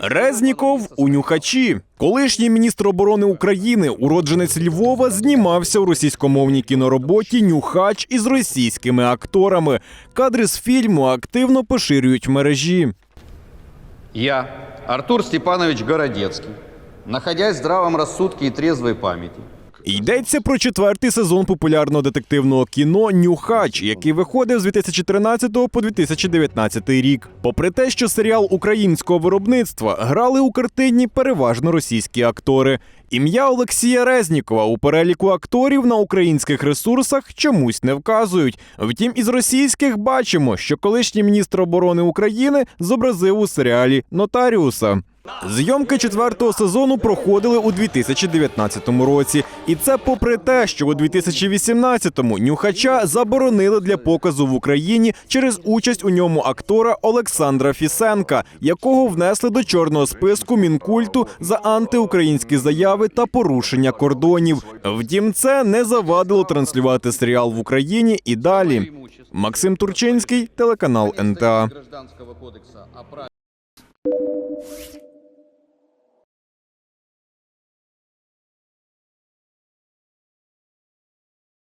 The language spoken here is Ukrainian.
Резніков у нюхачі. Колишній міністр оборони України, уродженець Львова, знімався у російськомовній кінороботі Нюхач із російськими акторами. Кадри з фільму активно поширюють в мережі. Я, Артур Степанович Городецкий, находясь в здравом рассудке и трезвой памяти, Йдеться про четвертий сезон популярного детективного кіно Нюхач, який виходив з 2013 по 2019 рік. Попри те, що серіал українського виробництва грали у картині переважно російські актори. Ім'я Олексія Резнікова у переліку акторів на українських ресурсах чомусь не вказують. Втім, із російських бачимо, що колишній міністр оборони України зобразив у серіалі Нотаріуса. Зйомки четвертого сезону проходили у 2019 році, і це попри те, що у 2018-му нюхача заборонили для показу в Україні через участь у ньому актора Олександра Фісенка, якого внесли до чорного списку мінкульту за антиукраїнські заяви та порушення кордонів. Втім, це не завадило транслювати серіал в Україні і далі. Максим Турчинський, телеканал НТА.